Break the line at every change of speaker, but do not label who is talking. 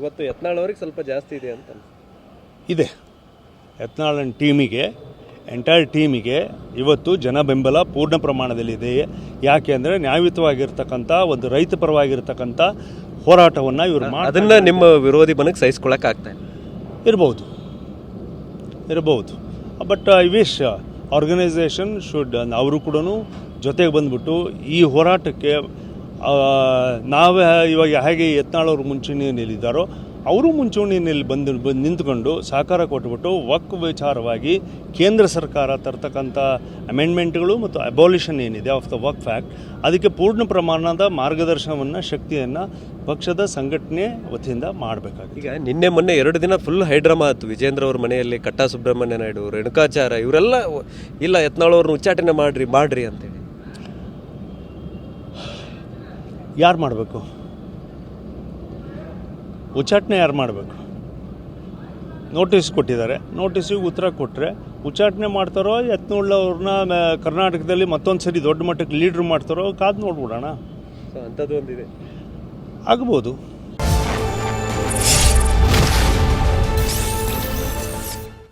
ಇವತ್ತು ಯತ್ನಾಳ್ ಅವ್ರಿಗೆ ಸ್ವಲ್ಪ ಜಾಸ್ತಿ ಇದೆ ಅಂತ.
ಇದೆ. ಯತ್ನಾಳನ್ ಟೀಮಿಗೆ ಎಂಟೈರ್ ಟೀಮಿಗೆ ಇವತ್ತು ಜನ ಬೆಂಬಲ ಪೂರ್ಣ ಪ್ರಮಾಣದಲ್ಲಿದೆ ಯಾಕೆ ಅಂದರೆ ನ್ಯಾಯಯುತವಾಗಿರ್ತಕ್ಕಂಥ ಒಂದು ರೈತ ಪರವಾಗಿರ್ತಕ್ಕಂಥ ಹೋರಾಟವನ್ನು ಇವರು ಮಾಡಿ
ಅದನ್ನ ನಿಮ್ಮ ವಿರೋಧಿ ಬನಕ್ಕೆ ಇರಬಹುದು
ಇರ್ಬೋದು. ಇರ್ಬೋದು. But I wish organisation should ಅವರು ಕೂಡ ಜೊತೆಗೆ ಬಂದ್ಬಿಟ್ಟು ಈ ಹೋರಾಟಕ್ಕೆ ನಾವೇ ಇವಾಗ ಹೇಗೆ ಯತ್ನಾಳವ್ರು ಮುಂಚೂಣಿಯಲ್ಲಿದ್ದಾರೋ ಅವರು ಮುಂಚೂಣಿಯಲ್ಲಿ ಬಂದು ಬಂದು ನಿಂತ್ಕೊಂಡು ಸಹಕಾರ ಕೊಟ್ಬಿಟ್ಟು ವಕ್ ವಿಚಾರವಾಗಿ ಕೇಂದ್ರ ಸರ್ಕಾರ ತರ್ತಕ್ಕಂಥ ಅಮೆಂಡ್ಮೆಂಟ್ಗಳು ಮತ್ತು ಅಬಾಲಿಷನ್ ಏನಿದೆ ಆಫ್ ದ ವಕ್ ಫ್ಯಾಕ್ಟ್ ಅದಕ್ಕೆ ಪೂರ್ಣ ಪ್ರಮಾಣದ ಮಾರ್ಗದರ್ಶನವನ್ನು, ಶಕ್ತಿಯನ್ನು ಪಕ್ಷದ ಸಂಘಟನೆ ವತಿಯಿಂದ ಮಾಡಬೇಕಾಗಿದೆ.
ಈಗ ನಿನ್ನೆ ಮೊನ್ನೆ ಎರಡು ದಿನ ಫುಲ್ ಹೈಡ್ರಾಮಾ ಆಯ್ತು ವಿಜೇಂದ್ರ ಅವ್ರ ಮನೆಯಲ್ಲಿ ಕಟ್ಟಾ ಸುಬ್ರಹ್ಮಣ್ಯ ನಾಯ್ಡು ರೇಣುಕಾಚಾರ ಇವರೆಲ್ಲ, ಇಲ್ಲ, ಯತ್ನಾಳವ್ರನ್ನ ಉಚ್ಚಾಟನೆ ಮಾಡಿರಿ, ಮಾಡ್ರಿ ಅಂತೇಳಿ
ಯಾರು ಮಾಡಬೇಕು? ಉಚ್ಚಾಟನೆ ಯಾರು ಮಾಡಬೇಕು? ನೋಟಿಸ್ ಕೊಟ್ಟಿದ್ದಾರೆ. ನೋಟಿಸಿಗೆ ಉತ್ತರ ಕೊಟ್ಟರೆ ಉಚ್ಚಾಟನೆ ಮಾಡ್ತಾರೋ ಯತ್ನೋಳ್ಳವ್ರನ್ನ ಕರ್ನಾಟಕದಲ್ಲಿ ಮತ್ತೊಂದು ಸರಿ ದೊಡ್ಡ ಮಟ್ಟಕ್ಕೆ ಲೀಡ್ರ್ ಮಾಡ್ತಾರೋ ಕಾದು ನೋಡ್ಬಿಡೋಣ.
ಅಂಥದ್ದು ಒಂದಿದೆ.
ಆಗ್ಬೋದು.